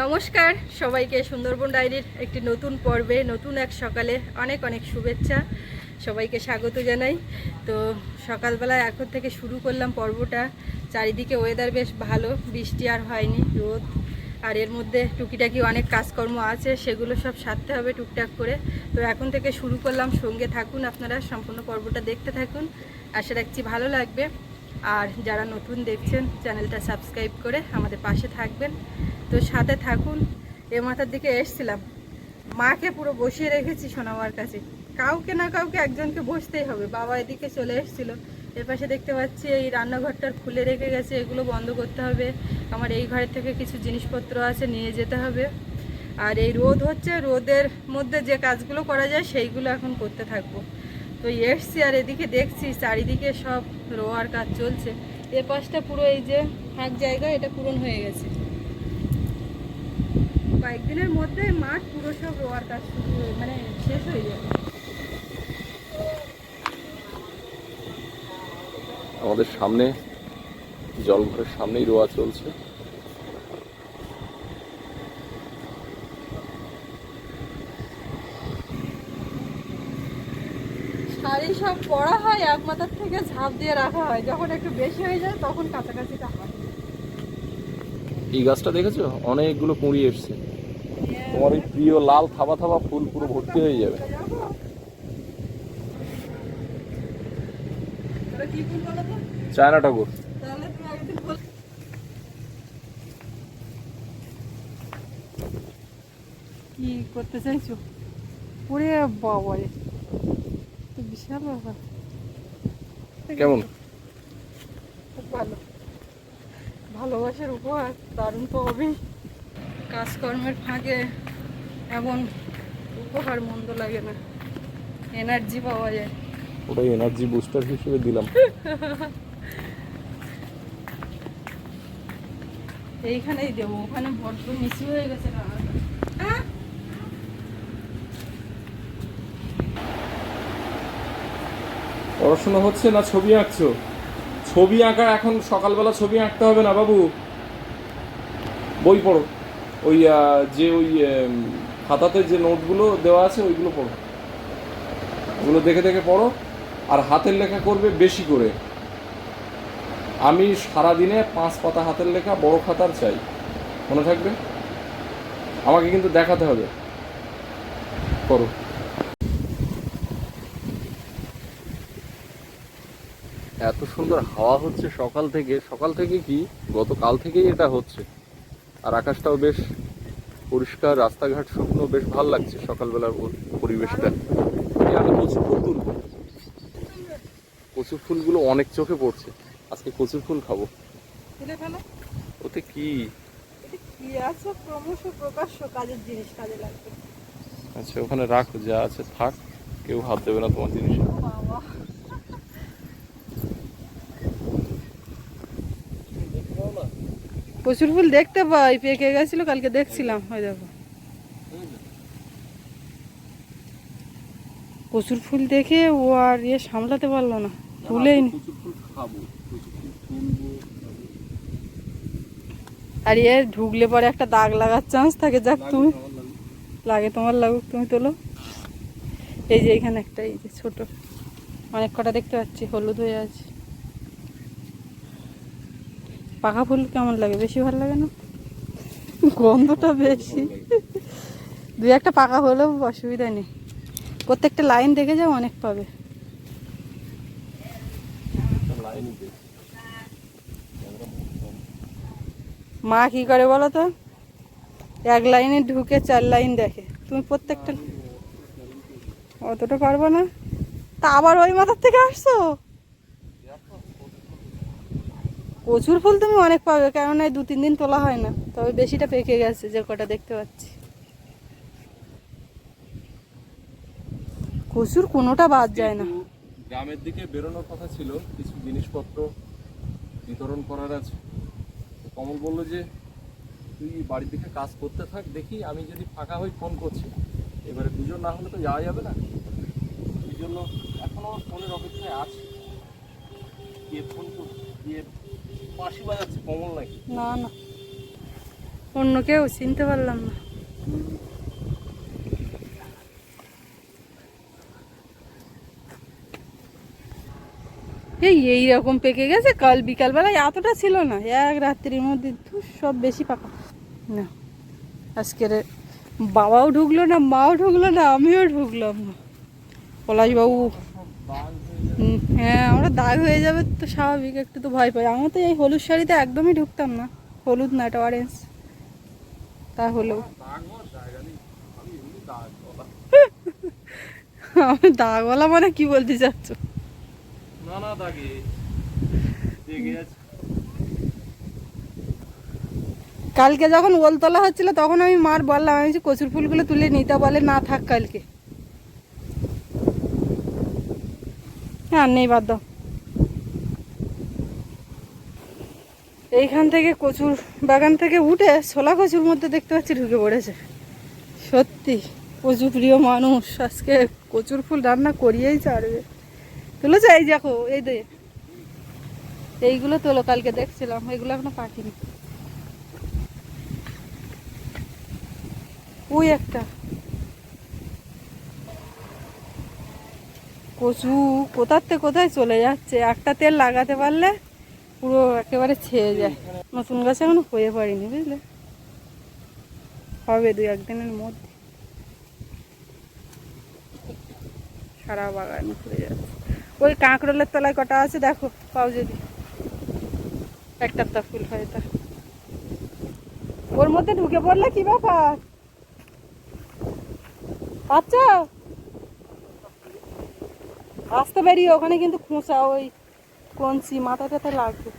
নমস্কার, সবাইকে সুন্দরবন ডায়েরির একটি নতুন পর্বে, নতুন এক সকালে অনেক অনেক শুভেচ্ছা, সবাইকে স্বাগত জানাই। তো সকালবেলা এখন থেকে শুরু করলাম পর্বটা। চারিদিকে ওয়েদার বেশ ভালো, বৃষ্টি আর হয়নি, রোদ। আর এর মধ্যে টুকিটাকি অনেক কাজকর্ম আছে, সেগুলো সব সারতে হবে টুকটাক করে। তো এখন থেকে শুরু করলাম, সঙ্গে থাকুন আপনারা, সম্পূর্ণ পর্বটা দেখতে থাকুন। আশা রাখছি ভালো লাগবে। আর যারা নতুন দেখছেন, চ্যানেলটা সাবস্ক্রাইব করে আমাদের পাশে থাকবেন। তো সাথে থাকুন, এ মাথার দিকে এসছিলাম। মাকে পুরো বসিয়ে রেখেছি সোনামার কাছে। কাউকে না কাউকে একজনকে বসতেই হবে। বাবা এদিকে চলে এসেছিল। এর পাশে দেখতে পাচ্ছি এই রান্নাঘরটার খুলে রেখে গেছে, এগুলো বন্ধ করতে হবে। আমার এই ঘরের থেকে কিছু জিনিসপত্র আছে, নিয়ে যেতে হবে। আর এই রোদ হচ্ছে, রোদের মধ্যে যে কাজগুলো করা যায়, সেইগুলো এখন করতে থাকব। তো এসছি আর এদিকে দেখছি, চারিদিকে সব রোয়ার কাজ চলছে। এ পাশটা পুরো এই যে ফাঁক জায়গা এটা পূরণ হয়ে গেছে। কয়েকদিনের মধ্যে মাঠ পুরো সব রোয়ার কাজ মানে শেষ হয়ে যাবে। আমাদের সামনে, জলঘরের সামনেই রোয়া চলছে। শাড়ি সব পরা হয় এক মাথার থেকে ঝাঁপ দিয়ে রাখা হয়। যখন একটু বেশি হয়ে যায় তখন কাছাকাছিটা হয়। এই গাছটা দেখেছ? অনেকগুলো কুঁড়ি এসছে। তোমার ওই প্রিয় লাল থাবা থাবা ফুল পুরো ভর্তি হয়ে যাবে? চায়না ঠাকুর কি করতে চাইছো? ওরে ব্যাপার কেমন? ভালো। ভালোবাসার উপহার দারুণ তো হবেই কাজকর্মের ফাঁকে এমন উপহার মন্দ লাগে না। এনার্জি পাওয়া যায়। ওটাই এনার্জি বুস্টার হিসেবে দিলাম। এইখানেই দেবো ওখানে বড্ড মিশি হয়ে গেছে রান্নাটা। পড়াশোনা হচ্ছে না ছবি আঁকছো? ছবি আঁকা এখন সকালবেলা ছবি আঁকতে হবে না বাবু। বই পড়ো। ওই যে ওই খাতাতে যে নোটগুলো দেওয়া আছে ওইগুলো পড়ো। ওগুলো দেখে দেখে পড়ো। আর হাতের লেখা করবে বেশি করে। আমি সারাদিনে পাঁচ পাতা হাতের লেখা বড় খাতার চাই। মনে থাকবে? আমাকে কিন্তু দেখাতে হবে। করো। এত সুন্দর হাওয়া হচ্ছে সকাল থেকে। সকাল থেকে কি? গতকাল থেকেই এটা হচ্ছে। আর আকাশটাও বেশ পরিষ্কার রাস্তাঘাট শুকনো বেশ ভালো লাগছে সকালবেলার পরিবেশটা। আমি কচু ফুল তুলবো। কচু ফুলগুলো অনেক চোখে পড়ছে। আজকে কচুর ফুল খাব। ওতে কি? এটা কি আছে? ক্রমশ প্রকাশ্য কাজের জিনিস কাজে লাগবে। আচ্ছা ওখানে রাখো যা আছে থাক। কেউ হাত দেবে না তোমার জিনিসে ও বাবা প্রচুর ফুল দেখতে পাই পেকে গেছিল, কালকে দেখছিলাম, হয়ে দেখো প্রচুর ফুল দেখে ও আর ইয়ে সামলাতে পারল না তুলেই নি। কচুর ফুল খাব কচুর ফুল তুলবো আর ইয়ে ঢুকলে পরে একটা দাগ লাগার চান্স থাকে, যাক তুমি। লাগে তোমার লাগুক, তুমি তোলো। এই যে এখানে একটা, এই যে ছোট। অনেক কটা দেখতে পাচ্ছি, হলুদ হয়ে আছে। পাকা ফুল কেমন লাগে? বেশি ভালো লাগে না? গন্ধটা বেশি। দুই একটা পাকা হলেও অসুবিধা নেই। প্রত্যেকটা লাইন দেখে যাও, অনেক পাবে। মা কি করে বলো তো? এক লাইনে ঢুকে চার লাইন দেখে। তুমি প্রত্যেকটা অতটা পারব না? তা আবার ওই মাথার থেকে আসছো? প্রচুর ফুল তুমি অনেক পাবে, কেননা এই দু তিন দিন তোলা হয় না। তবে বেশিটা পেকে গেছে, যে কটা দেখতে পাচ্ছি। কচুর কোনোটা বাদ যায় না। গ্রামের দিকে বেরোনোর কথা ছিল, কিছু জিনিসপত্র বিতরণ করার আছে। কমল বলল যে, তুই বাড়ির দিকে কাজ করতে থাক, দেখি আমি যদি ফাঁকা হই ফোন করছি। এবারে দুজন না হলে তো যাওয়া যাবে না। এই জন্য এখনও ফোনের অপেক্ষায় আছে। কে ফোন দিয়ে পাশি বাজাচ্ছে কমল নাকি? না না। অন্য কেউ চিনতে পারলাম না। এই এইরকম পেকে গেছে কাল বিকালবেলায় এতটা ছিল না এক রাত্রির মধ্যে সব বেশি পাকা। না আজকের বাবাও ঢুকলো না মাও ঢুকলো না আমিও ঢুকলাম না। পলাশবাবু হ্যাঁ আমরা দাগ হয়ে যাবে তো স্বাভাবিক একটু তো ভয় পাই। আমরা তো এই হলুদ শাড়িতে একদমই ঢুকতাম না। হলুদ না এটা অরেঞ্জ তা হলেও আমি দাগওয়ালা মানে কি বলতে চাচ্ছ? না না দাগে। কালকে যখন ওল তোলা হচ্ছিল তখন আমি মার বললাম আমি কচুর ফুলগুলো তুলে নিতে বলে না থাক কালকে। হ্যাঁ নেই, বাদ দাও। এইখান থেকে কচুর বাগান থেকে উঠে ছোলা কচুর মধ্যে দেখতে পাচ্ছি ঢুকে পড়েছে। সত্যি কচু প্রিয় মানুষ। আজকে কচুর ফুল রান্না করিয়েই ছাড়বে। তুলেছে? এই দেখো, এই দে। এইগুলো তোলো, কালকে দেখছিলাম। এগুলো এখনও কাটিনি ওই একটা। কচু কোথার থেকে কোথায় চলে যাচ্ছে? একটা তেল লাগাতে পারলে পুরো একেবারে ছেয়ে যায়। নতুন গাছ এখনও হয়ে পারিনি বুঝলে? হবে দুই একদিনের মধ্যে। সারা বাগান ঘুরে যাচ্ছে। ওই কাঁকরোলের তলায় কটা আছে দেখো, পাও যদি। একটা তা ফুল হয় তা। ওর মধ্যে ঢুকে পড়লে কি ব্যাপার? আচ্ছা আসতে বেরিয়ে ওখানে কিন্তু খোঁচা, ওই কঞ্চি মাথা টাথা লাগবে।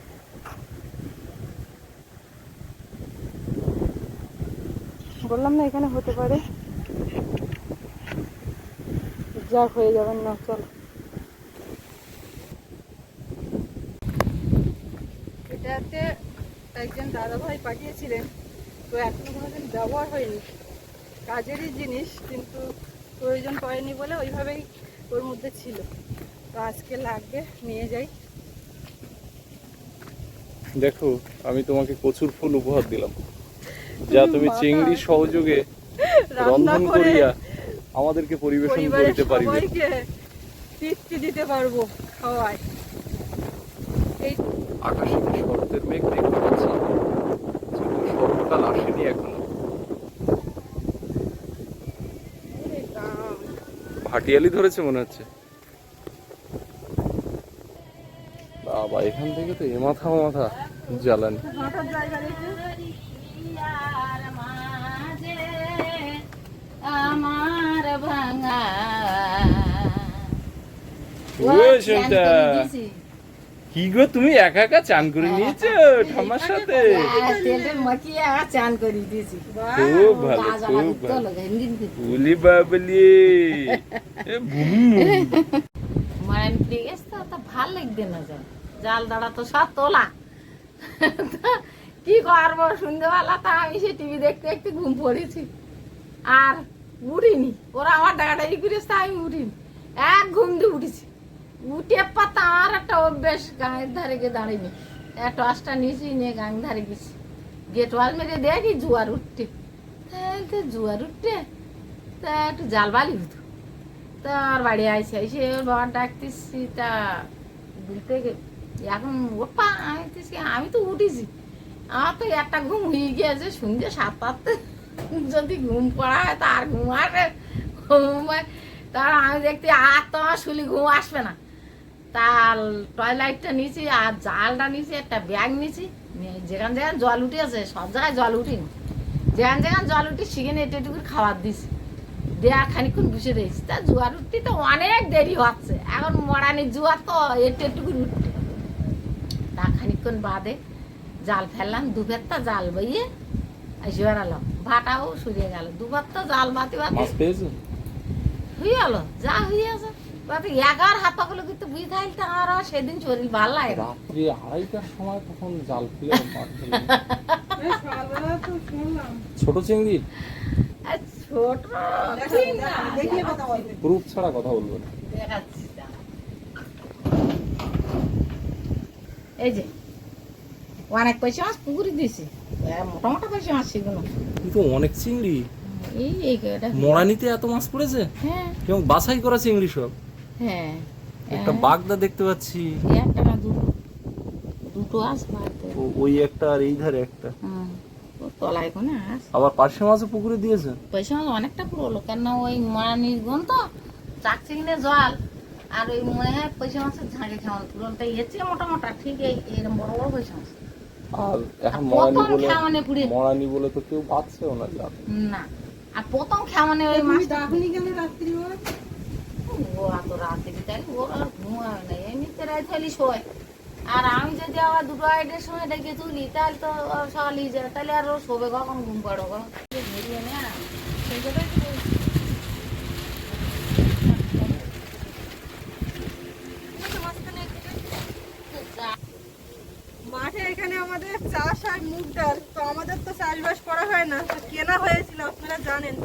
বললাম না এখানে হতে পারে। যাক, হয়ে যাবেন না, চলো। এটাতে একজন দাদাভাই পাঠিয়েছিলেন, তো এখনও কোনোদিন ব্যবহার হয়নি। কাজেরই জিনিস, কিন্তু প্রয়োজন পড়েনি বলে ওইভাবেই ওর মধ্যে ছিল। তো আজকে লাগবে নিয়ে যাই। দেখো আমি তোমাকে কচুর ফুল উপহার দিলাম। যা তুমি। চিংড়ি সহযোগে রন্ধন করিয়া আমাদেরকে পরিবেশন করিতে পারিবে। তৃপ্তি দিতে পারব খাওয়ায়। এই আকাশে কি শরতের মেঘ দেখতে পাচ্ছি। কিন্তু শরৎকাল আসেনি এখনও। ভাটিয়ালি ধরেছে মনে হচ্ছে। বাবা এখান থেকে তো এ মাথা ও মাথা জ্বালানি। আমার ভাঙা কি গো তুমি একা একা চান করে নিয়েছো ঠাম্মার সাথে? চান করে দিয়েছি। খুব ভালো খুব ভালো। বাবলি। মারান তো ভালো লাগবে না যা। জাল দাঁড়া তো সব তোলা। তা কি করব, সন্ধ্যেবেলা তা আমি সে টিভি দেখতে দেখতে ঘুম পড়েছি। আর উঠিনি, ওরা আমার ডাকাডাকি করেছে তা আমি উঠিনি। এক ঘুম দিয়ে উঠেছি। উঠে পাতা আমার একটা অভ্যেস, গাঁয়ের ধারে গিয়ে দাঁড়িয়ে এক টসটা নিয়েছি নিয়ে গাঁয়ের ধারে গেছি। গেট ওয়াল মেরে দেখি জুয়ার উঠতে। তাহলে জুয়ার উঠতে, তা একটু জাল বালি হতো তা আর বাড়ি আইসে ওর বাবার ডাকতেছি, তা বলতে গে- এখন ওপা আমি আমি তো উঠেছি। আমার তো একটা ঘুম হয়ে গিয়েছে, সন্ধ্যে সাতটাতে যদি ঘুম পড়া হয়, তা আর ঘুম আসবে ঘুম তার আমি দেখতে আর তো আমার শুলি ঘুম আসবে না। তার টয়লাইটটা নিয়েছি, আর জালটা নিয়েছি, একটা ব্যাগ নিয়েছি। নিয়ে যেখান যেখানে জল উঠেছে, সব জায়গায় জল উঠিনি। যেখান যেখানে জল উঠে সেখানে একটু একটু করে খাবার দিছি দেয়া খানিক্ষণ বসে রয়েছি। তা জোয়ার উঠতে তো অনেক দেরি হচ্ছে। এখন মরানি জোয়ার তো একটু একটু করে উঠতে। তা খানিক্ষণ বাদে জাল ফেললাম দুপেরটা জাল বইয়ে এসে বেড়ালাম ভাটাও সরিয়ে গেল। দুবার তো জাল বাতি বাতি হয়ে গেল যা হয়ে আছে। বাবা এগার হাত পাকলো কিন্তু বুঝে থাকলে আর সেদিন শরীর ভালো লাগে রাত্রি আড়াইটার সময় তখন জাল ফেলে তো ছোট চিংড়ি? ছোট ঠিক ছাড়া কথা বলব না। এই যে অনেক পয়সা মাছ পুকুরে দিয়েছি। মোটা মোটা পয়সা মাছ সেগুলো কিন্তু অনেক চিংড়ি? এই এই মরানিতে এত মাছ পড়েছে? হ্যাঁ। এবং বাছাই করা চিংড়ি সব? হ্যাঁ। একটা বাগদা দেখতে পাচ্ছি। একটা না দুটো। দুটো আস ও- ওই একটা আর এই ধারে একটা। তলায় কোনে আস। আবার পার্শে মাছও পুকুরে দিয়েছে? পয়সা মাছ অনেকটা পুরো কেন ওই মারানির গন তো চাক চিংড়ে জল। আর ওই মনে হয় পয়সা মাছের ঝাঁকে খাওয়ান। পুরোটা চেয়ে মোটা মোটা ঠিক এই এরকম বড় বড় পয়সা মাছ। আর এখন মরানি বলে মরানি বলে তো কেউ বাঁচছেও না জান না। আর প্রথম খাওয়ানে ওই মাছ এখনই গেলে রাত্রি হয় ও এত রাতে বিকালে ওর আর ঘুমাবে না এমনিতে রাত হলি শোয়। আর আমি যদি আবার দুটো আড়াইটার সময় ডেকে তুলি তাহলে তো ও সকালে যায়। তাহলে আর ও শোবে কখন ঘুম পাড়ো কখন বেরিয়ে না সেই কথাই তো বলছি। যা- মাঠে এখানে আমাদের চাষ আর মুগ ডাল তো আমাদের তো চাষবাস করা হয় না তো কেনা হয়েছিল আপনারা জানেন?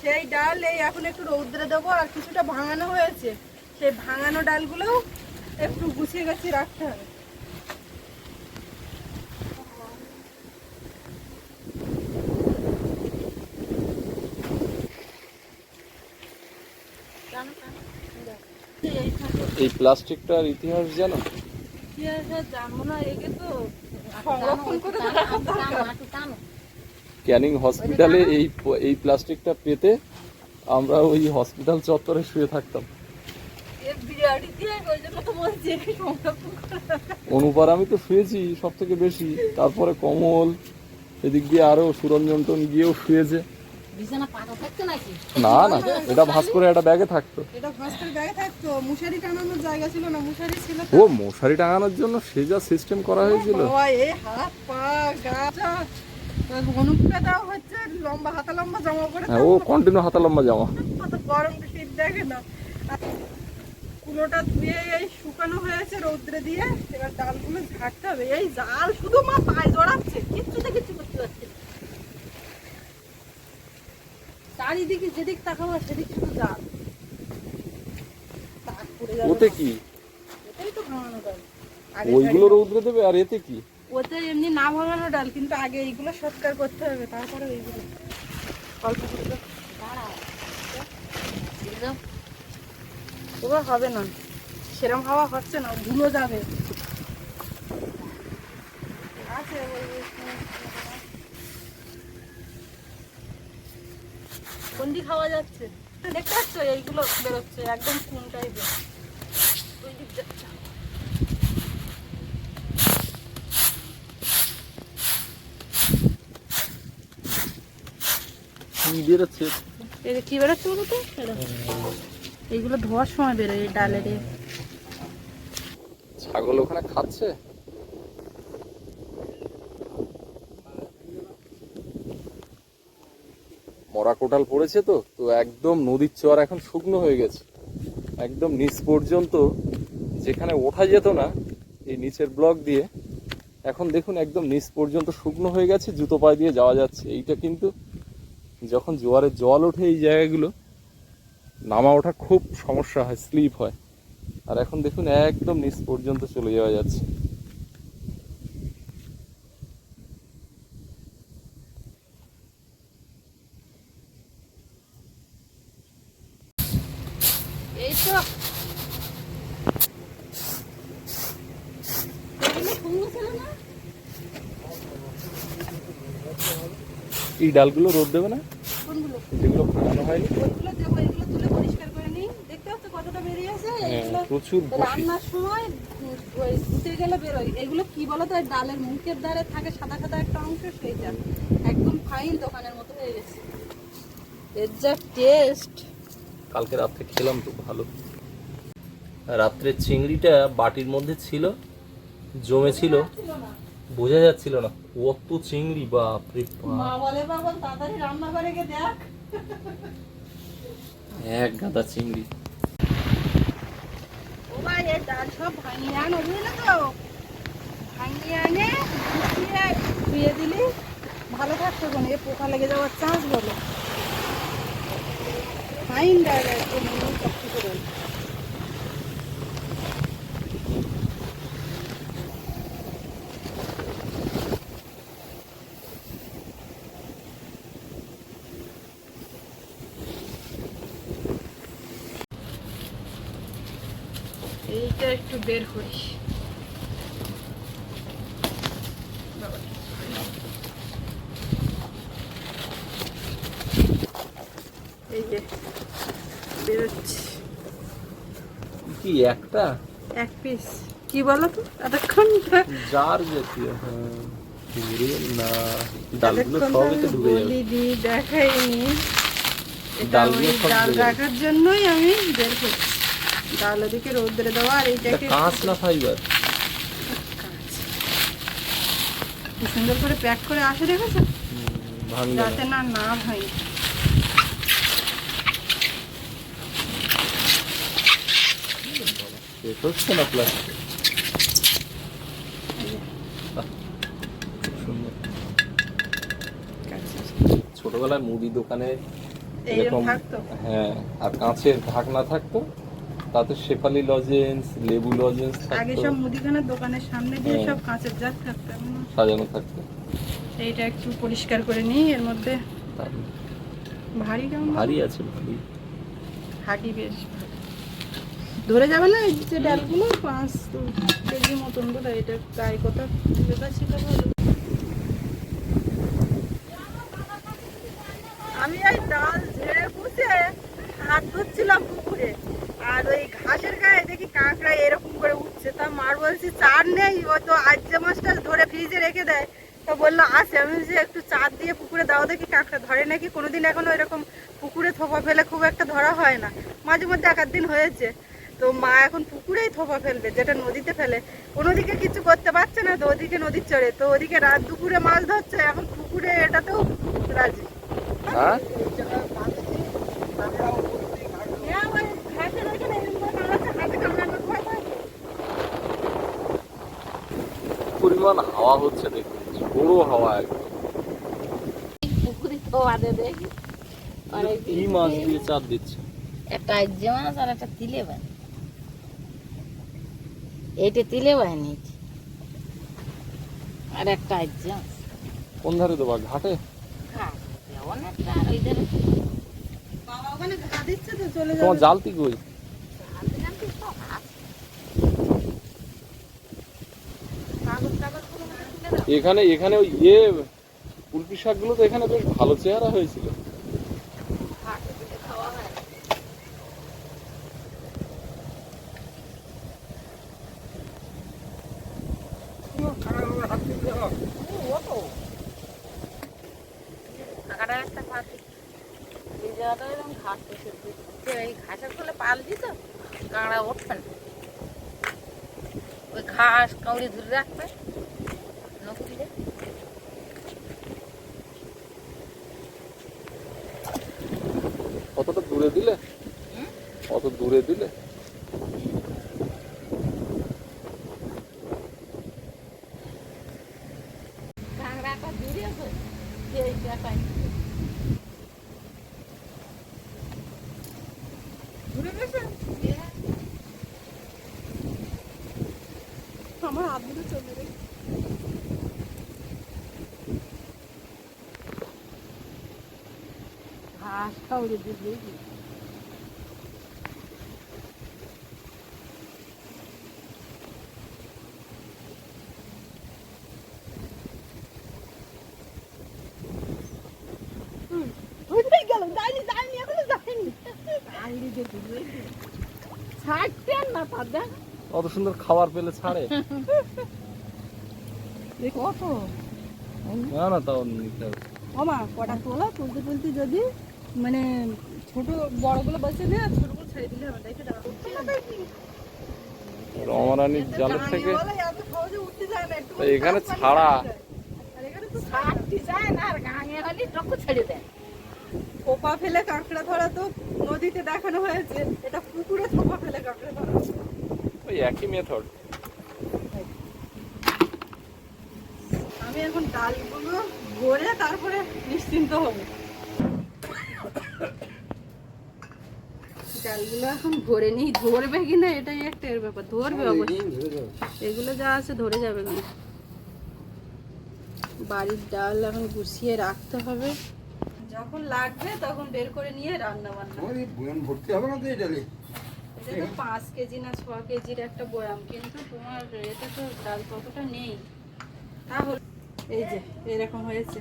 সেই ডাল এই এখন একটু রৌদ্রে দেবো আর কিছুটা ভাঙানো হয়েছে। সেই ভাঙানো ডালগুলোও একটু গুছিয়ে গাছিয়ে রাখতে হবে। এই প্লাস্টিকটার ইতিহাস জানো? জানব না একে তো সংরক্ষণ করে ক্যানিং হসপিটালে এই এই প্লাস্টিকটা পেতে আমরা ওই হসপিটাল চত্বরে শুয়ে থাকতাম। অনুপার আমি তো শুয়েছি সব থেকে বেশি। তারপরে কমল এদিক দিয়ে আরও সুরঞ্জন টন গিয়েও শুয়েছে। বিছানা পাতা থাকতো নাকি? না না এটা ভাস করে একটা ব্যাগে থাকতো। এটা ভাস্কর ব্যাগে থাকতো। মুশারি টানানোর জায়গা ছিল না মুশারি ছিল তো। ও মশারি টাঙানোর জন্য সে যা সিস্টেম করা হয়েছিল। হাত পা গা হচ্ছে লম্বা হাতা লম্বা জামা পরে হ্যাঁ ও কন্টিনিউ হাতা লম্বা জামা। কত গরম শীত দেখে না। কুলোটা ধুয়ে এই শুকানো হয়েছে রৌদ্রে দিয়ে। এবার ডালগুলো ঝাড়তে হবে। এই জাল শুধু মা পায়ে জড়াচ্ছে কিচ্ছুতে কিচ্ছু করতে পারছে চারিদিকে যেদিক তাকাবো সেদিক শুধু জাল। তাক ওতে কি? এটাই তো ভাঙানো ওইগুলো রৌদ্রে দেবে আর এতে কি? ওতে এমনি না ভাঙানো ডাল, কিন্তু আগে এইগুলো সৎকার করতে হবে, তারপরে এইগুলো। অল্প। ওবার হবে না। সেরম হাওয়া হচ্ছে না ধুলো যাবে। আছে ওই- ওই- কোন দিক হাওয়া যাচ্ছে? দেখতে পাচ্ছ? এইগুলো বেরোচ্ছে, একদম কোন টাইপের ওই দিক যাচ্ছে বেরোচ্ছে। কি বেরোচ্ছে বলো তো? এইগুলো ধোয়ার সময় বেরোয় ডালের ছাগল ওখানে খাচ্ছে? মরা কোটাল পড়েছে তো তো একদম নদীর চর এখন শুকনো হয়ে গেছে। একদম নিচ পর্যন্ত যেখানে ওঠা যেত না এই নিচের ব্লক দিয়ে এখন দেখুন একদম নিচ পর্যন্ত শুকনো হয়ে গেছে জুতো পায়ে দিয়ে যাওয়া যাচ্ছে। এইটা কিন্তু যখন জোয়ারের জল ওঠে এই জায়গাগুলো নামা ওঠা খুব সমস্যা হয় স্লিপ হয়। আর এখন দেখুন একদম নিচ পর্যন্ত চলে যাওয়া যাচ্ছে। এই ডালগুলো রোদ দেবে না? যেগুলো ফাটানো হয়নি ওইগুলো দেবো, এগুলো তুলে পরিষ্কার করে নিই। দেখতে পাচ্ছ কতটা বেরিয়েছে? হ্যাঁ, এগুলো প্রচুর রান্নার সময় ওই ধুতে গেলে বেরোয়। এগুলো কি বলতো ওই ডালের মুখের ধারে থাকে সাদা সাদা একটা অংশ সেইটা একদম ফাইন দোকানের মতো হয়ে গেছে। এর যা টেস্ট কালকে রাত্রে খেলাম তো ভালো। রাত্রে চিংড়িটা বাটির মধ্যে ছিল জমে ছিল বোঝা যাচ্ছিল না কত চিংড়ি বাপ। রে মা বলে বাবা তাড়াতাড়ি রান্না করে দেখ। এক গাদা চিংড়ি। সব ভাঙিয়ে আনো, বুঝলে তো? ভাঙিয়ে আনে ধুয়ে দিলি। ভালো থাকতো কোনো এ পোকা লেগে যাওয়ার চান্স বলো। ফাইন ডাল একটু বের বাবা। এই যে বেরোচ্ছি। কি একটা? এক পিস কি বলো তো? এতক্ষণ তো- জার জাতীয় হ্যাঁ। না। ডালগুলো এতক্ষণ সবই তো আমি যাবে। দেখাইনি। এটা ডালগুলো ওই সব ডাল রাখার জন্যই আমি বের করছি ডাল ওদিকে রোদ্রে দেওয়া আর এইটাকে কাঁচ না ফাইবার? সুন্দর করে প্যাক করে আসে দেখেছ? যাতে না না ভাই হচ্ছে না প্লাস্টিক ছোটবেলায় মুদি দোকানে এরকম হ্যাঁ আর কাঁচের ঢাকনা থাকতো? তাতে শেফালি লজেন্স লেবু লজেন্স আগে সব মুদিখানার দোকানের সামনে দিয়ে হ্যাঁ। সব কাঁচের জার থাকতো। সাজানো থাকতো। এইটা একটু পরিষ্কার করে নিই এর মধ্যে ভারী কেমন ভারী আছে ভারী। হাঁটি বেশ ধরে যাবে না এই যে ডালগুলো? পাঁচ কেজি মতন হয় এটা গায়ে কথা ছিল ভালো। আমি এই ডাল ঝেড়ে পুষে হাত ধুচ্ছিলাম পুকুরে। আর ওই ঘাসের গায়ে দেখি কাঁকড়া এরকম করে উঠছে। তা মার বলছি চার নেই ও তো আজ্জা মাছটা ধরে ফ্রিজে রেখে দেয়। তো বলল আসে আমি যে একটু চার দিয়ে পুকুরে দাও দেখি কাঁকড়া ধরে নাকি? কোনোদিন এখনও এরকম পুকুরে থোপা ফেলে খুব একটা ধরা হয় না। মাঝে মধ্যে একাধ দিন হয়েছে। তো মা এখন পুকুরেই থোপা ফেলবে যেটা নদীতে ফেলে। কোনোদিকে কিছু করতে পারছে না তো ওদিকে নদীর চড়ে তো ওদিকে রাত দুপুরে মাছ ধরছে এখন পুকুরে এটাতেও রাজি। হ্যাঁ, ওই ঘাসের ওইখানে এরকম করে নাড়াচ্ছে, হাতে কামড়ানোর ভয় থাকে। পরিমাণ হাওয়া হচ্ছে দেখুন বড় হাওয়া একদম। কি মাছ দিয়ে চাপ দিচ্ছে। একটা মাছ আর একটা তিলে বান এইটা তিলে বাহিনী আর একটা আজ্জে মাছ। কোন ধারে দেবা ঘাটে? আর ওই ধারে বাবা ওখানে ঘা দিচ্ছে তো চলে তোমার যাবে জালতি কই আনতে আনতে তো ঘাস। কাগজ টাগজগুলো মনে হয় তুলে দাও। এখানে এখানে ওই ইয়ে কুলপি শাকগুলো তো এখানে বেশ ভালো চেহারা হয়েছিল। হয় এই ঘাসের পাল কাঁকড়া ঘাস কাউড়ি ধরে রাখবে নকুলে কতটা দূরে দিলে হুম? কত দূরে দিলে কাঁকড়াটা দূরে আছে এই জায়গায় ঘুরে গেছে আমার আদুরে চলে রে ঘাস কাউড়ি দিলে ওইটাই গেল যাইনি যাইনি এখনও যাইনি আইলি যে দিলে ছাড়তেন না তার দেখ অত সুন্দর খাবার পেলে ছাড়ে। কত? না না তাও নিতে হবে। ওমা কটা তোলা? তুলতে তুলতে যদি মানে ছোট বড়গুলো না ছোটগুলো ছেড়ে দিলে হবে দেখে রমারানির জালের থেকে এখানে ছাড়া। থোপা ফেলে কাঁকড়া ধরা তো নদীতে দেখানো হয়েছে এটা পুকুরে থোপা ফেলে কাঁকড়া ধরা। ওই একই মেথড আমি এখন ডালগুলো গড়ে তারপরে নিশ্চিন্ত হব। ডালগুলো এখন ভরে নিই ধরবে কিনা এটাই একটা এর ব্যাপার। ধরবে অবশ্যই। এগুলো যা আছে ধরে যাবে কেন বাড়ির ডাল এখন গুছিয়ে রাখতে হবে। যখন লাগবে তখন বের করে নিয়ে রান্না বান্না ভর্তি হবে না তো এই ডালে? এটা তো পাঁচ কেজি না ছ কেজির একটা বয়াম কিন্তু তোমার এটা তো ডাল কতটা নেই তাহলে এই যে এরকম হয়েছে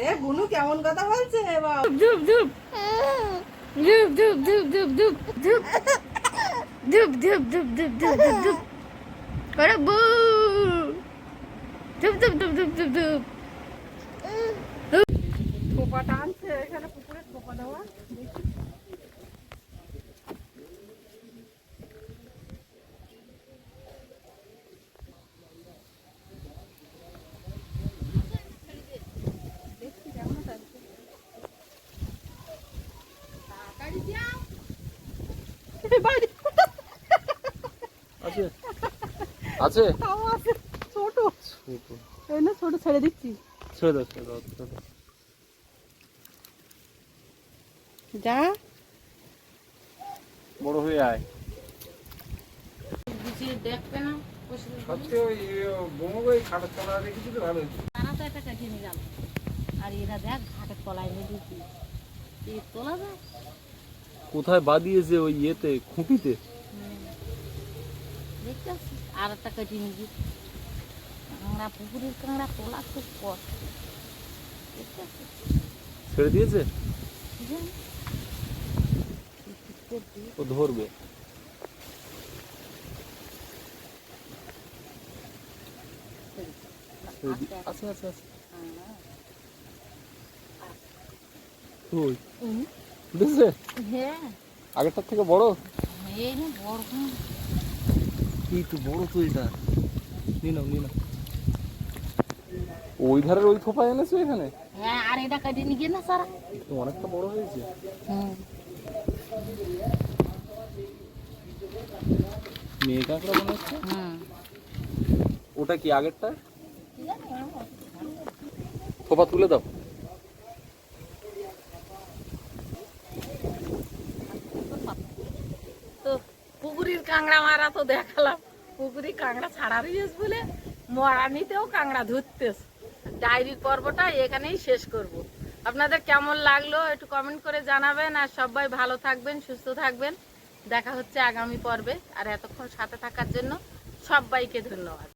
এ বুনু কেমন কথা বলছে বাবা ধুপ ধুপ ধুপ ধুপ ধুপ ধুপ ধুপ ধুপ ধুপ ধুপ ধুপ ধুপ ধুপ ধুপ ধুপ করে বু ধুপ ধুপ ধুপ ধুপ ধুপ ধুপ থোপাটা আনছে এখানে পুকুরে থোপা দেওয়া দেখছি কেমন আছে বাইরে আছে আছে? তাও আছে ছোট। ছোট। এই না ছোট ছেড়ে দিচ্ছি। ছেড়ে দাও ছেড়ে দাও যা। বড় হয়ে আয়। গুছিয়ে দেখবে না ওই বোমো ওই খাটের তলা রেখেছি তো ভালো হয়েছে তারা তো একটা কাটিয়ে নিলাম আর এরা দেখ ঘাটের তলায় নিয়ে দিচ্ছি এই তোলা যায় কোথায় বাদিয়েছে ওই ইয়েতে খুঁটিতে? দেখতে আর একটা কাটিয়ে নিবি। কাঁকড়া পুকুরের কাঁকড়া তোলা খুব কষ্ট। ছেড়ে দিয়েছে? ও ধরবে। আছে আছে আছে ওই হ্যাঁ। আগেরটার থেকে বড়? এই বড়। হুম। এই তো বড় তো এটা ওই ধারের ওই থোপা এনেছো এখানে? হ্যাঁ আর এটা কাটিয়ে নিয়ে গিয়ে না সারা। অনেকটা বড় হয়েছে। হুম। মেয়ে কাঁকড়া মনে হচ্ছে হুম। ওটা কি আগেরটা? থোপা তুলে দাও। পুকুরির কাঁকড়া মারা তো দেখালাম। পুকুরি কাঁকড়া ছাড়া রয়েছে বলে মরানিতেও কাঁকড়া ধরতেস ডায়েরির পর্বটা এখানেই শেষ করব। আপনাদের কেমন লাগল একটু কমেন্ট করে জানাবেন। আর সবাই ভালো থাকবেন, সুস্থ থাকবেন। দেখা হচ্ছে আগামী পর্বে। আর এতক্ষণ সাথে থাকার জন্য সবাইকে ধন্যবাদ।